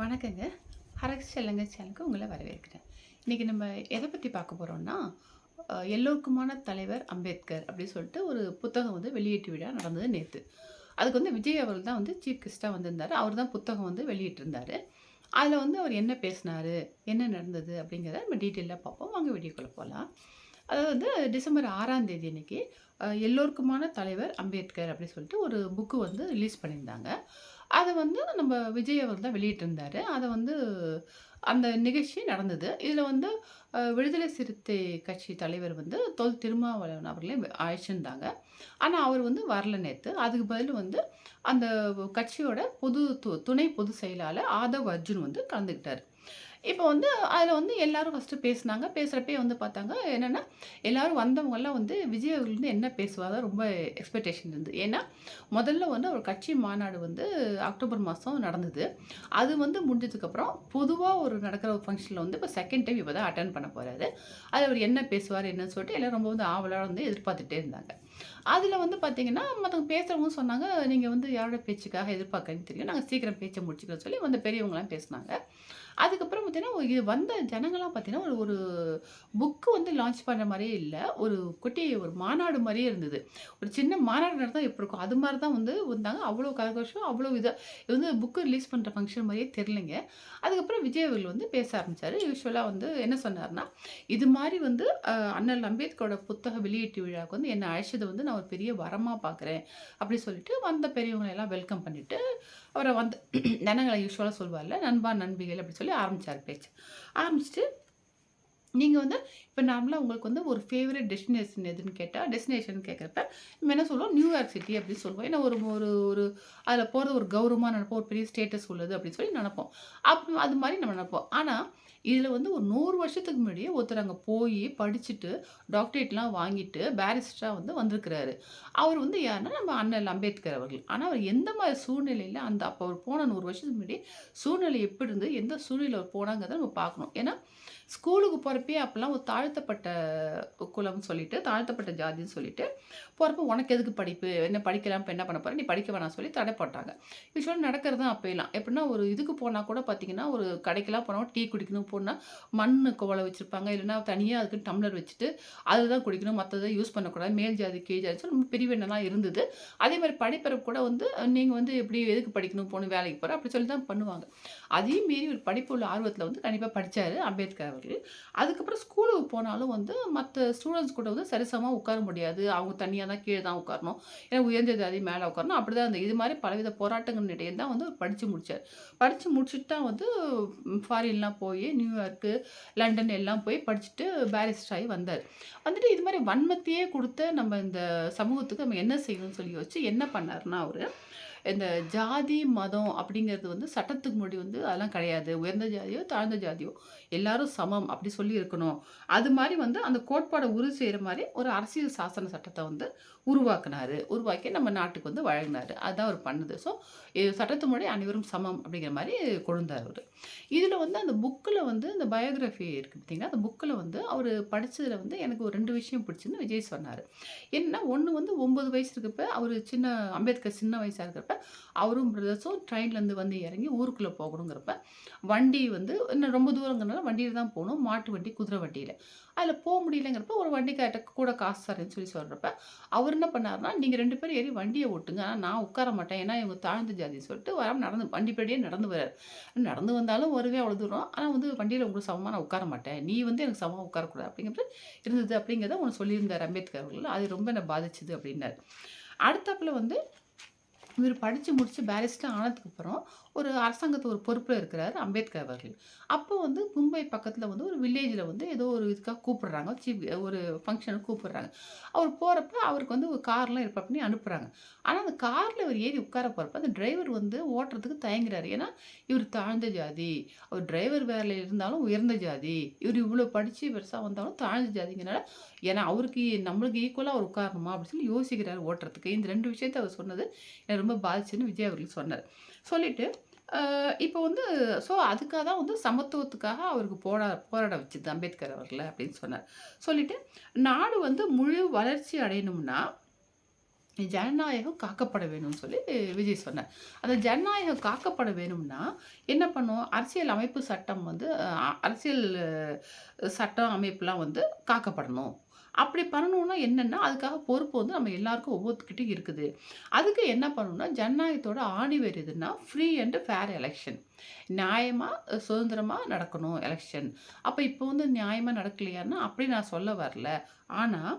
வணக்கங்க. ஹரக்ஸ் செல்லங்க சேனலுக்கு உங்களை வரவேற்கிறேன். இன்றைக்கி நம்ம எதை பற்றி பார்க்க போகிறோம்னா எல்லோருக்குமான தலைவர் அம்பேத்கர் அப்படின்னு சொல்லிட்டு ஒரு புத்தகம் வந்து வெளியீட்டு விழா நடந்தது நேற்று அதுக்கு வந்து விஜய் அவர்கள் தான் வந்து சீஃப் கெஸ்ட்டாக வந்திருந்தார். அவர் தான் புத்தகம் வந்து வெளியிட்டிருந்தார். அதில் வந்து அவர் என்ன பேசினார் என்ன நடந்தது அப்படிங்கிறத நம்ம டீட்டெயிலாக பார்ப்போம். வாங்க வீடியோக்குள்ளே போகலாம் அதாவது வந்து டிசம்பர் ஆறாம் தேதி அன்னைக்கு எல்லோருக்குமான தலைவர் அம்பேத்கர் அப்படின்னு சொல்லிட்டு ஒரு புக்கு வந்து ரிலீஸ் பண்ணியிருந்தாங்க. அதை வந்து நம்ம விஜய் அவர் தான் வெளியிட்டிருந்தார். அதை வந்து அந்த நிகழ்ச்சி நடந்தது. இதில் வந்து விடுதலை சிறுத்தை கட்சி தலைவர் வந்து தொல் திருமாவளவன் அவர்களையும் அழைச்சிருந்தாங்க. ஆனால் அவர் வந்து வரல நேற்று அதுக்கு பதில் வந்து அந்த கட்சியோட பொது து துணை பொதுச் செயலாளர் ஆதவ் அர்ஜுன் வந்து கலந்துக்கிட்டார். இப்போ வந்து அதில் வந்து எல்லோரும் ஃபஸ்ட்டு பேசுனாங்க. பேசுகிறப்பே வந்து பார்த்தாங்க என்னென்னா எல்லோரும் வந்தவங்கெல்லாம் வந்து விஜய் அவர்கள் வந்து என்ன பேசுவாங்க ரொம்ப எக்ஸ்பெக்டேஷன் இருந்தது. ஏன்னா முதல்ல வந்து ஒரு கட்சி மாநாடு வந்து அக்டோபர் மாதம் நடந்தது. அது வந்து முடிஞ்சதுக்கப்புறம் பொதுவாக ஒரு நடக்கிற ஒரு ஃபங்க்ஷனில் வந்து இப்போ செகண்ட் டைம் இப்போ தான் அட்டன் பண்ண போகிறாரு அது அவர் என்ன பேசுவார் என்னன்னு சொல்லிட்டு எல்லோரும் ரொம்ப வந்து ஆவலாக வந்து எதிர்பார்த்துட்டே இருந்தாங்க. அதில் வந்து பார்த்தீங்கன்னா மற்றவங்க பேசுகிறவங்க சொன்னாங்க நீங்கள் வந்து யாரோட பேச்சுக்காக எதிர்பார்க்கறீங்கன்னு தெரியும் நாங்கள் சீக்கிரம் பேச்சை முடிச்சுக்கிறோம் சொல்லி வந்து பெரியவங்களாம் பேசுனாங்க. அதுக்கப்புறம் பார்த்தீங்கன்னா இது வந்த ஜனங்கள்லாம் பார்த்தீங்கன்னா ஒரு ஒரு புக்கு வந்து லான்ச் பண்ணுற மாதிரியே இல்லை. ஒரு குட்டி ஒரு மாநாடு மாதிரியே இருந்தது. ஒரு சின்ன மாநாடு நடந்தால் எப்படி இருக்கும்? அது மாதிரி தான் வந்து வந்தாங்க அவ்வளோ கரகோஷம் அவ்வளோ இதாக இது வந்து புக்கு ரிலீஸ் பண்ணுற ஃபங்க்ஷன் மாதிரியே தெரிலங்க அதுக்கப்புறம் விஜய் அவர்கள் வந்து பேச ஆரம்பித்தார் யூஸ்வலாக வந்து என்ன சொன்னார்னா இது மாதிரி வந்து அண்ணல் அம்பேத்கரோட புத்தக வெளியீட்டு விழாவுக்கு வந்து என்னை அழைச்சது வந்து நான் ஒரு பெரிய வரமாக பார்க்குறேன் அப்படி சொல்லிட்டு வந்த பெரியவங்களை எல்லாம் வெல்கம் பண்ணிவிட்டு அவரை வந்து ஜனங்களை யூஸ்வலாக சொல்வார்ல நண்பா நண்பிகள் அப்படி சொல்லி ஆரம்பித்தார் பேச்சு. ஆரம்பிச்சுட்டு நீங்கள் வந்து இப்போ நார்மலாக உங்களுக்கு வந்து ஒரு ஃபேவரட் டெஸ்டினேஷன் எதுன்னு கேட்டால் டெஸ்டினேஷன் கேட்குறப்ப நம்ம என்ன சொல்லுவோம் நியூயார்க் சிட்டி அப்படின்னு சொல்லுவோம் ஏன்னா ஒரு ஒரு ஒரு அதில் போகிறது ஒரு கௌரவமாக நினைப்போம். ஒரு பெரிய ஸ்டேட்டஸ் உள்ளது அப்படின்னு சொல்லி நினைப்போம். அப்போ அது மாதிரி நம்ம நினைப்போம். ஆனால் இதில் வந்து ஒரு நூறு வருஷத்துக்கு முன்னாடியே ஒருத்தர் அங்கே போய் படிச்சுட்டு டாக்டரேட்லாம் வாங்கிட்டு பேரிஸ்டராக வந்து வந்திருக்கிறாரு. அவர் வந்து யாருன்னா நம்ம அண்ணல் அம்பேத்கர் அவர்கள். ஆனால் அவர் எந்த மாதிரி சூழ்நிலையில் அந்த அப்போ அவர் போன நூறு வருஷத்துக்கு முன்னாடி சூழ்நிலை எப்படி இருந்து எந்த சூழ்நிலையில் அவர் போனாங்கிறத நம்ம பார்க்கணும். ஏன்னா ஸ்கூலுக்கு போகிறப்பே அப்போல்லாம் ஒரு தாழ்த்தப்பட்ட குலம்னு சொல்லிட்டு தாழ்த்தப்பட்ட ஜாதின்னு சொல்லிட்டு போகிறப்ப உனக்கு எதுக்கு படிப்பு? என்ன படிக்கலாம்? இப்போ என்ன பண்ண போகிற நீ படிக்க வேணாம் சொல்லி தடை போட்டாங்க. யூஸ்வலாக நடக்கிறது தான் அப்போயெல்லாம். எப்படின்னா ஒரு இதுக்கு போனால் கூட பார்த்தீங்கன்னா ஒரு கடைக்கெல்லாம் போனால் டீ குடிக்கணும் போனால் மண் கோவலை வச்சுருப்பாங்க. இல்லைன்னா தனியாக அதுக்கு டம்ளர் வச்சுட்டு அதுதான் குடிக்கணும். மற்றதை யூஸ் பண்ணக்கூடாது. மேல் ஜாதி கீழ் ஜாதி சொல்லி ரொம்ப பிரிவினெல்லாம் இருந்தது. அதே மாதிரி படிப்பிறப்பு கூட வந்து நீங்கள் வந்து எப்படி எதுக்கு படிக்கணும் போகணும் வேலைக்கு போகிற அப்படி சொல்லி தான் பண்ணுவாங்க. அதையும் மீறி ஒரு படிப்பு உள்ள ஆர்வத்தில் வந்து கண்டிப்பாக படித்தார் அம்பேத்கர் அவர்கள் அதுக்கப்புறம் ஸ்கூலுக்கு போனாலும் வந்து மற்ற ஸ்டூடெண்ட்ஸ் கூட வந்து சரிசமாக உட்கார முடியாது. அவங்க தனியாக தான் கீழே தான் உட்காரணும். ஏன்னா உயர்ந்த ஜாதி மேலே உட்காரணும். அப்படி தான் இந்த இது மாதிரி பலவித போராட்டங்கள் இடையே தான் வந்து படித்து முடித்தார் படித்து முடிச்சுட்டு தான் வந்து ஃபாரின்லாம் போய் நியூயார்க்கு லண்டன் எல்லாம் போய் படிச்சுட்டு பேரிஸ்டர் ஆகி வந்தார். வந்துட்டு இது மாதிரி வன்மத்தையே கொடுத்த நம்ம இந்த சமூகத்துக்கு நம்ம என்ன செய்யணும்னு சொல்லி வச்சு என்ன பண்ணாருன்னா அவர் இந்த ஜாதி மதம் அப்படிங்கிறது வந்து சட்டத்துக்கு முன்னாடி வந்து அதெல்லாம் கிடையாது. உயர்ந்த ஜாதியோ தாழ்ந்த ஜாதியோ எல்லாரும் சமம் அப்படி சொல்லி இருக்கணும் அது மாதிரி வந்து அந்த கோட்பாடை உறுதி செய்கிற மாதிரி ஒரு அரசியல் சாசன சட்டத்தை வந்து உருவாக்குனாரு. உருவாக்கி நம்ம நாட்டுக்கு வந்து வழங்கினாரு. அதுதான் அவர் பண்ணுது. ஸோ சட்டத்து முன்னாடி அனைவரும் சமம் அப்படிங்கிற மாதிரி கொழுந்தார் அவர். இதில் வந்து அந்த புக்கில் வந்து இந்த பயோகிராஃபி இருக்குது பார்த்தீங்கன்னா அந்த புக்கில் வந்து அவர் படித்ததில் வந்து எனக்கு ஒரு ரெண்டு விஷயம் பிடிச்சிருந்து விஜய் சொன்னார். என்ன ஒன்று வந்து ஒம்பது வயசு இருக்கப்ப அவர் சின்ன அம்பேத்கர் சின்ன வயசாக இருக்கிறப்ப அவரும் பிரதர்ஸும் ட்ரெயின்லேருந்து வந்து இறங்கி ஊருக்குள்ளே போகணுங்கிறப்ப வண்டி வந்து இன்னும் ரொம்ப தூரங்கிறனால வண்டியில் தான் போகணும். மாட்டு வண்டி குதிரை வண்டியில். அதில் போக முடியலங்கிறப்ப ஒரு வண்டிக்கார்ட்ட கூட காசு தரேன்னு சொல்லி சொல்கிறப்ப அவர் என்ன பண்ணாருன்னா நீங்கள் ரெண்டு பேரும் ஏறி வண்டியை ஓட்டுங்க. ஆனால் நான் உட்கார மாட்டேன். ஏன்னா இவங்க தாழ்ந்த ஜாதின்னு சொல்லிட்டு வராமல் நடந்து வண்டி படியே நடந்து வரார். நடந்து வந்தாலும் வருவே அவ்வளோ தூரம். ஆனால் வந்து வண்டியில் உங்களுக்கு சமமாக நான் உட்கார மாட்டேன். நீ வந்து எனக்கு சமமாக உட்காரக்கூடாது. அப்படிங்கிறது இருந்தது. அப்படிங்கிறத ஒன்று சொல்லியிருந்தார் அம்பேத்கர் அவர்கள். அது ரொம்ப என்னை பாதிச்சுது அப்படின்னாரு. அடுத்தப்பில் வந்து இவர் படித்து முடித்து பேரிஸ்டர் ஆனதுக்கப்புறம் ஒரு அரசாங்கத்து ஒரு பொறுப்பில் இருக்கிறார் அம்பேத்கர் அவர்கள். அப்போ வந்து மும்பை பக்கத்தில் வந்து ஒரு வில்லேஜில் வந்து ஏதோ ஒரு இதுக்காக கூப்பிடுறாங்க. சீஃப் ஒரு ஃபங்க்ஷனுக்கு கூப்பிடுறாங்க. அவர் போகிறப்ப அவருக்கு வந்து ஒரு கார்லாம் ஏற்பாடு பண்ணி அனுப்புகிறாங்க ஆனால் அந்த காரில் அவர் ஏறி உட்கார போகிறப்ப அந்த டிரைவர் வந்து ஓட்டுறதுக்கு தயங்குறாரு. ஏன்னா இவர் தாழ்ந்த ஜாதி. அவர் டிரைவர் வேலையில் இருந்தாலும் உயர்ந்த ஜாதி. இவர் இவ்வளோ படித்து பெருசாக வந்தாலும் தாழ்ந்த ஜாதிங்கிறனால ஏன்னா அவருக்கு நம்மளுக்கு ஈக்குவலாக அவர் உட்காரணுமா அப்படின்னு சொல்லி யோசிக்கிறார் ஓட்டுறதுக்கு. இந்த ரெண்டு விஷயத்த அவர் சொன்னது எனக்கு ரொம்ப பாதிச்சுன்னு விஜய் அவர்கள் சொன்னார். சொல்லிட்டு இப்போ வந்து ஸோ அதுக்காக தான் வந்து சமத்துவத்துக்காக அவருக்கு போரா போராட வச்சுது அம்பேத்கர் அவர்களை அப்படின்னு சொன்னார். சொல்லிவிட்டு நாடு வந்து முழு வளர்ச்சி அடையணும்னா ஜனநாயகம் காக்கப்பட வேணும்னு சொல்லி விஜய் சொன்னார். அந்த ஜனநாயகம் காக்கப்பட வேணும்னா என்ன பண்ணும்? அரசியல் அமைப்பு சட்டம் வந்து அரசியல் சட்டம் அமைப்புலாம் வந்து காக்கப்படணும். அப்படி பண்ணணும்னா என்னென்னா அதுக்காக பொறுப்பு வந்து நம்ம எல்லாருக்கும் ஒவ்வொருத்துக்கிட்டையும் இருக்குது. அதுக்கு என்ன பண்ணணும்னா ஜனநாயகத்தோட ஆணிவேர் எதுனா ஃப்ரீ அண்ட் ஃபேர் எலெக்ஷன் நியாயமாக சுதந்திரமாக நடக்கணும் எலெக்ஷன் அப்போ இப்போ வந்து நியாயமாக நடக்கலையான்னா அப்படி நான் சொல்ல வரல. ஆனால்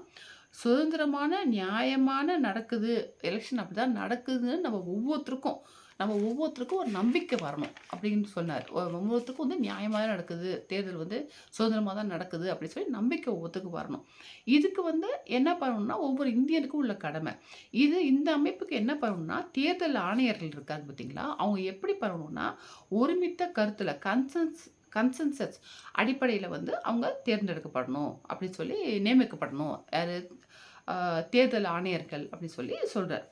சுதந்திரமான நியாயமான நடக்குது எலெக்ஷன் அப்படி தான் நடக்குதுன்னு நம்ம ஒவ்வொருத்தருக்கும் நம்ம ஒவ்வொருத்தருக்கும் ஒரு நம்பிக்கை வரணும் அப்படின்னு சொன்னார். ஒவ்வொருத்தருக்கும் வந்து நியாயமாக தான் நடக்குது. தேர்தல் வந்து சுதந்திரமாக தான் நடக்குது அப்படின்னு சொல்லி நம்பிக்கை ஒவ்வொருத்தருக்கும் வரணும். இதுக்கு வந்து என்ன பண்ணணும்னா ஒவ்வொரு இந்தியனுக்கும் உள்ள கடமை. இது இந்த அமைப்புக்கு என்ன பண்ணணும்னா தேர்தல் ஆணையர்கள் இருக்காங்க பார்த்தீங்களா? அவங்க எப்படி பண்ணணும்னா ஒருமித்த கருத்தில் கன்சன்ஸ் கன்சென்சஸ் அடிப்படையில் வந்து அவங்க தேர்ந்தெடுக்கப்படணும் அப்படின்னு சொல்லி நியமிக்கப்படணும். யார்? தேர்தல் ஆணையர்கள் அப்படின்னு சொல்லி சொல்கிறார்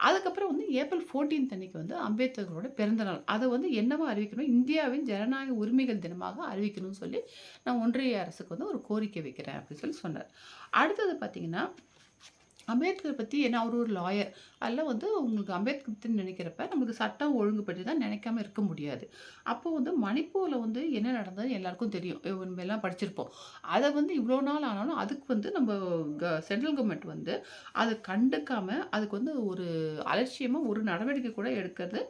அதுக்கப்புறம் வந்து ஏப்ரல் 14th அன்னைக்கு வந்து அம்பேத்கரோட பிறந்தநாள். அதை வந்து என்னவா அறிவிக்கணும்? இந்தியாவின் ஜனநாயக உரிமைகள் தினமாக அறிவிக்கணும்னு சொல்லி நான் ஒன்றிய அரசுக்கு வந்து ஒரு கோரிக்கை வைக்கிறேன் அப்படின்னு சொல்லி சொன்னார். அடுத்தது பார்த்தீங்கன்னா அம்பேத்கர் பற்றி ஏன்னா அவர் ஒரு லாயர் அதில் வந்து உங்களுக்கு அம்பேத்கர் பற்றி நினைக்கிறப்ப நம்மளுக்கு சட்டம் ஒழுங்கு பற்றி தான் நினைக்காம இருக்க முடியாது. அப்போது வந்து மணிப்பூரில் வந்து என்ன நடந்ததுன்னு எல்லாருக்கும் தெரியும். இவ- நம்ம எல்லாம் படிச்சிருப்போம். அதை வந்து இவ்வளோ நாள் ஆனாலும் அதுக்கு வந்து நம்ம க சென்ட்ரல் கவர்மெண்ட் வந்து அதை கண்டுக்காமல் அதுக்கு வந்து ஒரு அலட்சியமாக ஒரு நடவடிக்கை கூட எடுக்கிறது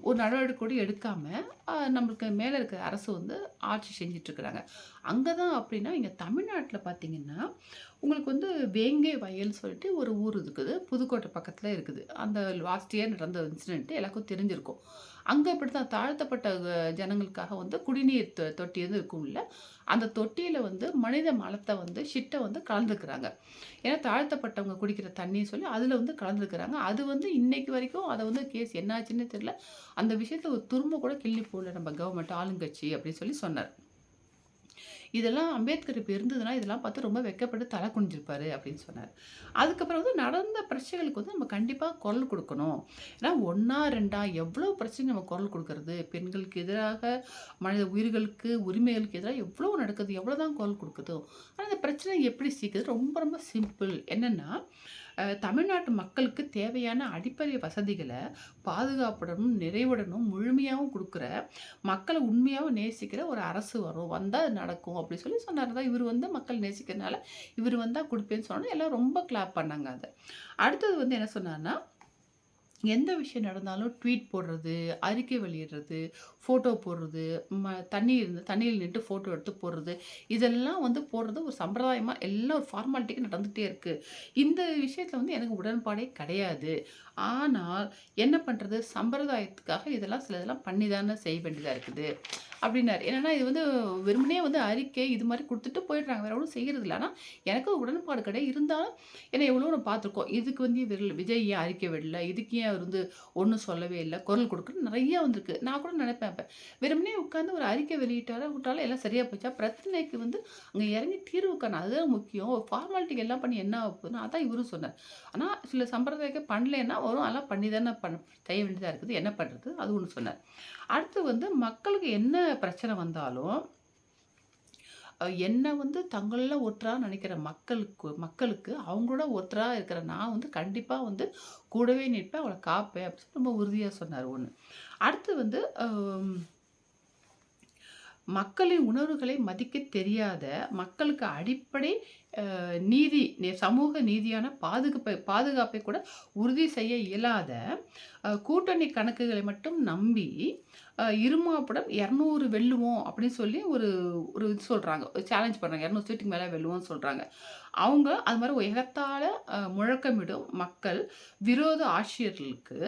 ஒரு நடவடிக்கை கூட எடுக்காமல் நம்மளுக்கு மேலே இருக்கிற அரசு வந்து ஆட்சி செஞ்சிட்ருக்குறாங்க. அங்கே தான் அப்படின்னா இங்கே தமிழ்நாட்டில் பார்த்தீங்கன்னா உங்களுக்கு வந்து வேங்கை வயல்னு சொல்லிட்டு ஒரு ஊர் இருக்குது. புதுக்கோட்டை பக்கத்தில் இருக்குது. அந்த லாஸ்ட் இயர் நடந்த இன்சிடென்ட்டு எல்லாருக்கும் தெரிஞ்சிருக்கும். அங்கே இப்படி தான் தாழ்த்தப்பட்ட ஜனங்களுக்காக வந்து குடிநீர் தொ- தொட்டி வந்து இருக்கும்ல அந்த தொட்டியில் வந்து மனித மலத்தை வந்து ஷிட்டை வந்து கலந்துக்கிறாங்க. ஏன்னா தாழ்த்தப்பட்டவங்க குடிக்கிற தண்ணி சொல்லி அதில் வந்து கலந்துருக்குறாங்க அது வந்து இன்னைக்கு வரைக்கும் அதை வந்து கேஸ் என்னாச்சுன்னு தெரியல. அந்த விஷயத்தை ஒரு துரும்ப கூட கிள்ளி போடல நம்ம கவர்மெண்ட் ஆளுங்கட்சி அப்படின்னு சொல்லி சொன்னார். இதெல்லாம் அம்பேத்கர் இப்போ இருந்ததுன்னா இதெல்லாம் பார்த்து ரொம்ப வெக்கப்பட்டு தலை குனிஞ்சிருப்பார் அப்படின்னு சொன்னார். அதுக்கப்புறம் வந்து நடந்த பிரச்சனைகளுக்கு வந்து நம்ம கண்டிப்பாக குரல் கொடுக்கணும். ஏன்னா ஒன்றா ரெண்டா எவ்வளோ பிரச்சனை நம்ம குரல் கொடுக்கறது? பெண்களுக்கு எதிராக மனித உயிர்களுக்கு உரிமைகளுக்கு எதிராக எவ்வளோ நடக்குது? எவ்வளோ தான் குரல் கொடுக்குதோ. ஆனால் இந்த பிரச்சனை எப்படி சீக்கிரம் ரொம்ப ரொம்ப சிம்பிள் என்னென்னா தமிழ்நாட்டு மக்களுக்கு தேவையான அடிப்படை வசதிகளை பாதுகாப்புடனும் நிறைவுடனும் முழுமையாகவும் கொடுக்குற மக்களை உண்மையாகவும் நேசிக்கிற ஒரு அரசு வரும். வந்தால் அது நடக்கும் அப்படி சொல்லி சொன்னார். தான் இவர் வந்து மக்கள் நேசிக்கிறதுனால இவர் வந்தால் கொடுப்பேன்னு சொன்னால் எல்லாம் ரொம்ப கிளாப் பண்ணாங்க அதை. அடுத்தது வந்து என்ன சொன்னார்னா எந்த விஷயம் நடந்தாலும் ட்வீட் போடுறது அறிக்கை வெளியிடுறது ஃபோட்டோ போடுறது ம தண்ணி இருந்து தண்ணியில் நின்று ஃபோட்டோ எடுத்து போடுறது இதெல்லாம் வந்து போடுறது ஒரு சம்பிரதாயமாக எல்லாம் ஒரு ஃபார்மாலிட்டிக்கு நடந்துகிட்டே இருக்குது இந்த விஷயத்தில் வந்து எனக்கு உடன்பாடே கிடையாது. ஆனால் என்ன பண்ணுறது சம்பிரதாயத்துக்காக இதெல்லாம் சில இதெல்லாம் பண்ணி தானே செய்ய வேண்டியதாக இருக்குது. அப்படின்னாரு. என்னன்னா இது வந்து வெறுமனே வந்து அறிக்கை இது மாதிரி கொடுத்துட்டு போயிடுறாங்க. வேற ஒன்றும் செய்கிறது இல்லை ஆனால் எனக்கு உடன்பாடு கிடையாது. இருந்தாலும் ஏன்னா எவ்வளோ நம்ம பார்த்துருக்கோம். இதுக்கு வந்து விரல் விஜய் ஏன் அறிக்கை விடல? இதுக்கு ஏன் அவர் வந்து ஒன்றும் சொல்லவே இல்லை? குரல் கொடுக்குறது நிறைய வந்திருக்கு. நான் கூட நினைப்பேன் இப்போ வெறுமனே உட்காந்து ஒரு அறிக்கை வெளியிட்டார விட்டாலும் எல்லாம் சரியாக போச்சா? பிரச்சனைக்கு வந்து அங்கே இறங்கி தீர்வு காணும் அதுதான் முக்கியம். ஃபார்மாலிட்டிக்கு எல்லாம் பண்ணி என்ன ஆகுதுன்னு அதான் இவரும் சொன்னார். ஆனால் சில சம்பிரதாயத்தை பண்ணலைன்னா வரும். அதெல்லாம் பண்ணி தானே பண்ண செய்ய வேண்டியதாக இருக்குது. என்ன பண்ணுறது அது ஒன்று சொன்னார். அடுத்து வந்து மக்களுக்கு என்ன பிரச்சனை வந்தாலும் என்னை வந்து தங்களில் ஒருத்தராக நினைக்கிற மக்களுக்கு மக்களுக்கு அவங்களோட ஒருத்தராக இருக்கிற நான் வந்து கண்டிப்பாக வந்து கூடவே நிற்பேன் அவளை காப்பேன் அப்படின்னு ரொம்ப உறுதியாக சொன்னார் ஒன்று அடுத்து வந்து மக்களின் உணர்வுகளை மதிக்க தெரியாத மக்களுக்கு அடிப்படை நீதி சமூக நீதியான பாதுகாப்பை பாதுகாப்பை கூட உறுதி செய்ய இயலாத கூட்டணி கணக்குகளை மட்டும் நம்பி இருமாப்படம் இரநூறு வெல்லுவோம் அப்படின்னு சொல்லி ஒரு ஒரு இது சொல்கிறாங்க சேலஞ்ச் பண்ணுறாங்க இரநூறு சீட்டுக்கு மேலே வெல்லுவோம்னு சொல்கிறாங்க அவங்க அது மாதிரி உயகத்தால் முழக்கமிடும் மக்கள் விரோத ஆட்சியர்களுக்கு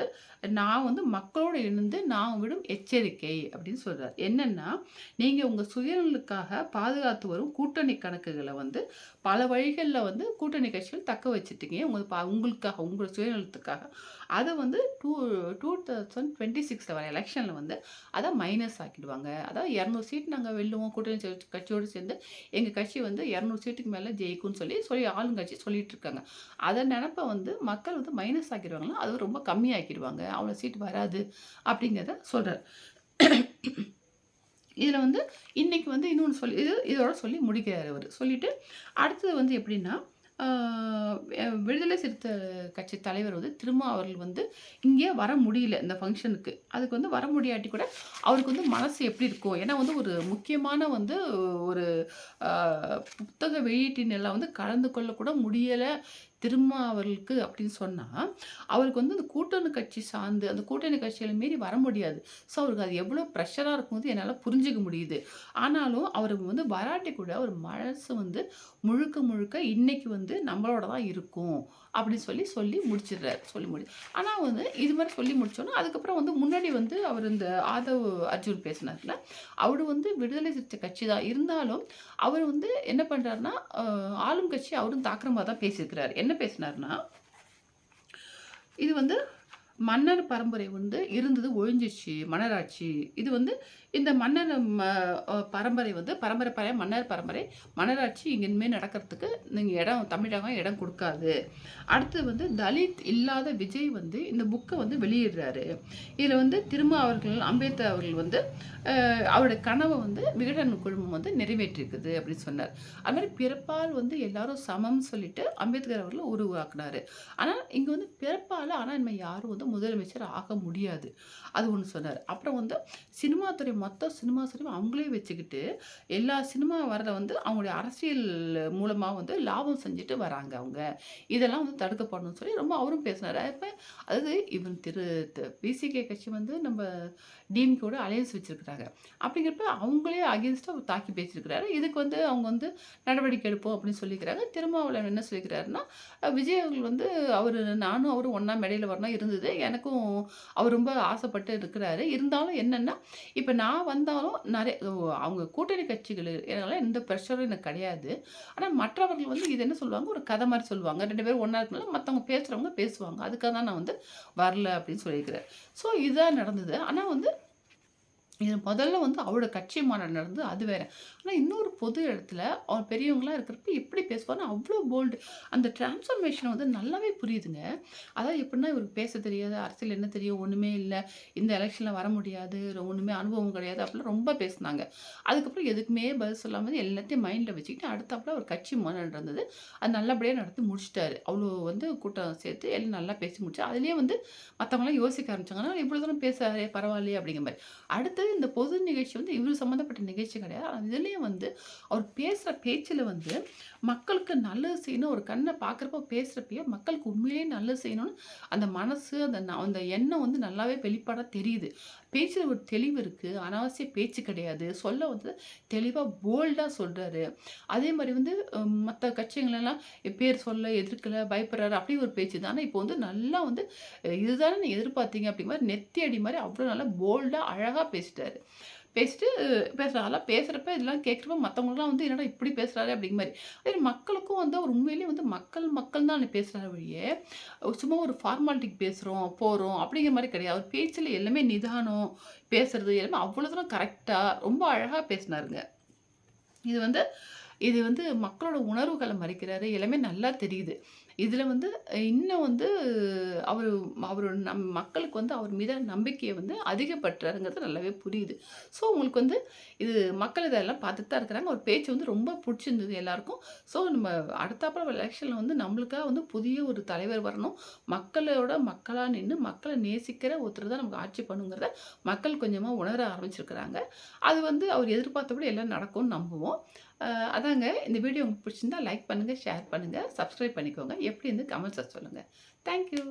நான் வந்து மக்களோடு இணைந்து நான் விடும் எச்சரிக்கை அப்படின்னு சொல்கிறார் என்னென்னா நீங்கள் உங்கள் சுயநலுக்காக பாதுகாத்து வரும் கூட்டணி கணக்குகளை வந்து பல வழிகளில் வந்து கூட்டணி கட்சிகள் தக்க வச்சுட்டீங்க. உங்கள் பா உங்களுக்காக உங்கள் சுயநலத்துக்காக. அதை வந்து டூ டூ தௌசண்ட் டுவெண்ட்டி சிக்ஸில் வர எலெக்ஷனில் வந்து அதை மைனஸ் ஆக்கிடுவாங்க. அதாவது இரநூறு சீட் நாங்கள் வெல்லுவோம் கூட்டணி கட்சியோடு சேர்ந்து. எங்கள் கட்சி வந்து இரநூறு சீட்டுக்கு மேலே ஜெயிக்கும்னு சொல்லி சொல்லி ஆளுங்கட்சி சொல்லிட்டு இருக்காங்க. அதை நினப்ப வந்து மக்கள் வந்து மைனஸ் ஆக்கிடுவாங்களா அது ரொம்ப கம்மியாக்கிடுவாங்க. அவ்வளோ சீட் வராது அப்படிங்கிறத சொல்கிறார் இதில் வந்து இன்றைக்கி வந்து இன்னொன்று சொல்லி இது இதோட சொல்லி முடிக்கிறார் அவர். சொல்லிட்டு அடுத்தது வந்து எப்படின்னா விடுதலை சிறுத்தை கட்சி தலைவர் வந்து திரும்ப அவர்கள் வந்து இங்கே வர முடியல இந்த ஃபங்க்ஷனுக்கு. அதுக்கு வந்து வர முடியாட்டி கூட, அவருக்கு வந்து மனசு எப்படி இருக்கும்? ஏன்னா வந்து ஒரு முக்கியமான வந்து ஒரு புத்தக புத்தக எல்லாம் வந்து கலந்து கொள்ளக்கூட முடியலை. திருமா அவர்களுக்கு அப்படின்னு சொன்னால் அவருக்கு வந்து அந்த கூட்டணி கட்சி சார்ந்து, அந்த கூட்டணி கட்சிகளை மீறி வர முடியாது. ஸோ அவருக்கு அது எவ்வளோ ப்ரெஷராக இருக்கும்போது என்னால் புரிஞ்சுக்க முடியுது. ஆனாலும் அவருக்கு வந்து வராட்டி கூட அவர் மனசு வந்து முழுக்க முழுக்க இன்னைக்கு வந்து நம்மளோட தான் இருக்கும். அப்படின்னு சொல்லி சொல்லி முடிச்சிடுறாரு. சொல்லி முடி ஆனால் வந்து இது மாதிரி சொல்லி முடிச்சோன்னா அதுக்கப்புறம் வந்து முன்னாடி வந்து அவர் இந்த ஆதவ் அர்ஜுன் பேசினார்ல, அவர் வந்து விடுதலை சிறுத்தை கட்சி தான். இருந்தாலும் அவர் வந்து என்ன பண்ணுறாருன்னா ஆளும் கட்சி அவரும் தாக்கிரமாக தான் பேசியிருக்கிறார் என்ன பேசினாருன்னா இது வந்து மன்னர் பரம்பரை வந்து இருந்தது ஒழிஞ்சிருச்சு. மன்னராட்சி. இது வந்து இந்த மன்னர் ம பரம்பரை வந்து பரம்பரை பரம்பரை மன்னர் பரம்பரை, மன்னராட்சி இங்கே நடக்கிறதுக்கு நீங்கள் இடம் தமிழகம் இடம் கொடுக்காது அடுத்து வந்து தலித் இல்லாத விஜய் வந்து இந்த புக்கை வந்து வெளியிடுறாரு. இதில் வந்து திரும்ப அவர்கள், அம்பேத்கர் அவர்கள் வந்து அவருடைய கனவை வந்து விகடன் குழுமம் வந்து நிறைவேற்றியிருக்குது அப்படின்னு சொன்னார். அது மாதிரி பிறப்பால் வந்து எல்லாரும் சமம்னு சொல்லிட்டு அம்பேத்கர் அவர்கள் உருவாக்குனாரு. ஆனால் இங்கே வந்து பிறப்பால் ஆனால் இனிமேல் யாரும் வந்து முதலமைச்சர் ஆக முடியாது. அது ஒன்று சொன்னார் அப்புறம் வந்து சினிமா துறை மொத்த சினிமா துறையும் அவங்களே வச்சுக்கிட்டு, எல்லா சினிமா வரதை வந்து அவங்களுடைய அரசியல் மூலமாக வந்து லாபம் செஞ்சுட்டு வராங்க அவங்க. இதெல்லாம் வந்து தடுக்கப்படணும்னு சொல்லி ரொம்ப அவரும் பேசினார் இப்போ அதாவது இவன் திரு பிசிகே கட்சி வந்து நம்ம டிஎம்கேவோட அலையன்ஸ் வச்சுருக்கிறாங்க அப்படிங்கிறப்ப அவங்களே அகைன்ஸ்ட்டா தாக்கி பேசியிருக்கிறாரு. இதுக்கு வந்து அவங்க வந்து நடவடிக்கை எடுப்போம் அப்படின்னு சொல்லிக்கிறாங்க திருமாவளவன் என்ன சொல்லிக்கிறாருன்னா விஜய் அவர்கள் வந்து அவர் நானும் அவரும் ஒன்றா மேடையில் வரணும் இருந்தது. எனக்கும் அவர் ரொம்ப ஆசைப்பட்டு இருக்கிறாரு. இருந்தாலும் என்னென்னா இப்போ நான் வந்தாலும் நிறைய அவங்க கூட்டணி கட்சிகள் இதெல்லாம் எந்த ப்ரெஷரும் எனக்கு கிடையாது. ஆனால் மற்றவர்கள் வந்து இது என்ன சொல்லுவாங்க, ஒரு கதை மாதிரி சொல்லுவாங்க. ரெண்டு பேரும் ஒன்றா இருக்கனால மற்றவங்க பேசுகிறவங்க பேசுவாங்க. அதுக்காக தான் நான் வந்து வரல அப்படின்னு சொல்லியிருக்கிறேன் ஸோ இதுதான் நடந்தது. ஆனால் வந்து இது முதல்ல வந்து அவரோட கட்சி மாநாடு நடந்து அது வேற. ஆனால் இன்னொரு பொது இடத்துல அவர் பெரியவங்களா இருக்கிறப்ப எப்படி பேசுவார்ன்னா, அவ்வளோ போல்டு. அந்த டிரான்ஸ்ஃபர்மேஷனை வந்து நல்லாவே புரியுதுங்க. அதாவது எப்படின்னா இவருக்கு பேச தெரியாது, அரசியல் என்ன தெரியும், ஒன்றுமே இல்லை இந்த எலெக்ஷனில் வர முடியாது, ஒன்றுமே அனுபவம் கிடையாது அப்படிலாம் ரொம்ப பேசுனாங்க. அதுக்கப்புறம் எதுக்குமே பதில் சொல்லாமல் எல்லாத்தையும் மைண்டில் வச்சுக்கிட்டு அடுத்தாப்புல ஒரு கட்சி மாநாடு நடந்தது. அது நல்லபடியாக நடத்தி முடிச்சிட்டாரு அவ்வளோ வந்து கூட்டம் சேர்த்து எல்லாம் நல்லா பேசி முடிச்சு. அதுலேயே வந்து மற்றவங்களாம் யோசிக்க ஆரம்பிச்சாங்கன்னா இவ்வளோ தூரம் பேசுகிறாரே பரவாயில்லையே அப்படிங்கிற மாதிரி அடுத்தது இந்த பொது நிகழ்ச்சி வந்து இவர் சம்மந்தப்பட்ட நிகழ்ச்சி கிடையாது. இதுலேயும் வந்து அவர் பேசுகிற பேச்சில் வந்து மக்களுக்கு நல்லது செய்யணும், ஒரு கண்ணை பார்க்குறப்போ பேசுகிறப்பயே மக்களுக்கு உண்மையிலேயே நல்லது செய்யணும்னு அந்த மனசு, அந்த அந்த எண்ணம் வந்து நல்லாவே வெளிப்பாடாக தெரியுது. பேச்சில் ஒரு தெளிவு இருக்குது அனாவசிய பேச்சு கிடையாது. சொல்ல வந்து தெளிவாக போல்டாக சொல்கிறாரு அதே மாதிரி வந்து மற்ற கட்சிகளெல்லாம் பேர் சொல்ல எதிர்க்கலை பயப்படுறாரு அப்படி ஒரு பேச்சு தான். இப்போ வந்து நல்லா வந்து இதுதானே நீங்க எதிர்பார்த்தீங்க அப்படிங்கிற மாதிரி நெத்தி அடி மாதிரி அவ்வளோ நல்லா போல்டாக அழகாக பேசிட்டு பேசிட்டாரு. பேசிட்டு பேசுகிறாங்க அதெல்லாம் பேசுறப்ப இதெல்லாம் கேட்குறப்ப மற்றவங்களாம் வந்து என்னடா இப்படி பேசுகிறாரு அப்படிங்கிற மாதிரி அதே மக்களுக்கும் வந்து அவர் உண்மையிலேயே வந்து மக்கள் மக்கள் தான் பேசுகிறாரு வழியே சும்மா ஒரு ஃபார்மாலிட்டிக்கு பேசுகிறோம் போகிறோம் அப்படிங்கிற மாதிரி கிடையாது. அவர் பேச்சில் எல்லாமே நிதானம், பேசுறது எல்லாமே அவ்வளோ தூரம் கரெக்டாக ரொம்ப அழகாக பேசினாருங்க. இது வந்து இது வந்து மக்களோட உணர்வுகளை மறைக்கிறாரு. எல்லாமே நல்லா தெரியுது. இதில் வந்து இன்னும் வந்து அவர் அவர் நம் மக்களுக்கு வந்து அவர் மீதான நம்பிக்கையை வந்து அதிகப்படுத்துறாருங்கிறது நல்லாவே புரியுது. ஸோ உங்களுக்கு வந்து இது மக்கள் இதெல்லாம் பார்த்துட்டு தான் இருக்கிறாங்க. அவர் பேச்சு வந்து ரொம்ப பிடிச்சிருந்தது எல்லாருக்கும். ஸோ நம்ம அடுத்தாப்புல எலெக்ஷனில் வந்து நம்மளுக்காக வந்து புதிய ஒரு தலைவர் வரணும். மக்களோட மக்களாக நின்று மக்களை நேசிக்கிற ஒருத்தர் தான் நமக்கு ஆட்சி பண்ணுங்கிறத மக்கள் கொஞ்சமாக உணர ஆரம்பிச்சிருக்கிறாங்க. அது வந்து அவர் எதிர்பார்த்தபடி எல்லாம் நடக்கும்னு நம்புவோம். அதாங்க இந்த வீடியோ உங்களுக்கு பிடிச்சிருந்தா லைக் பண்ணுங்கள் ஷேர் பண்ணுங்க, சப்ஸ்கிரைப் பண்ணிக்கோங்க. எப்படி இருந்து கமெண்ட்ஸ்ல சொல்லுங்க. Thank you.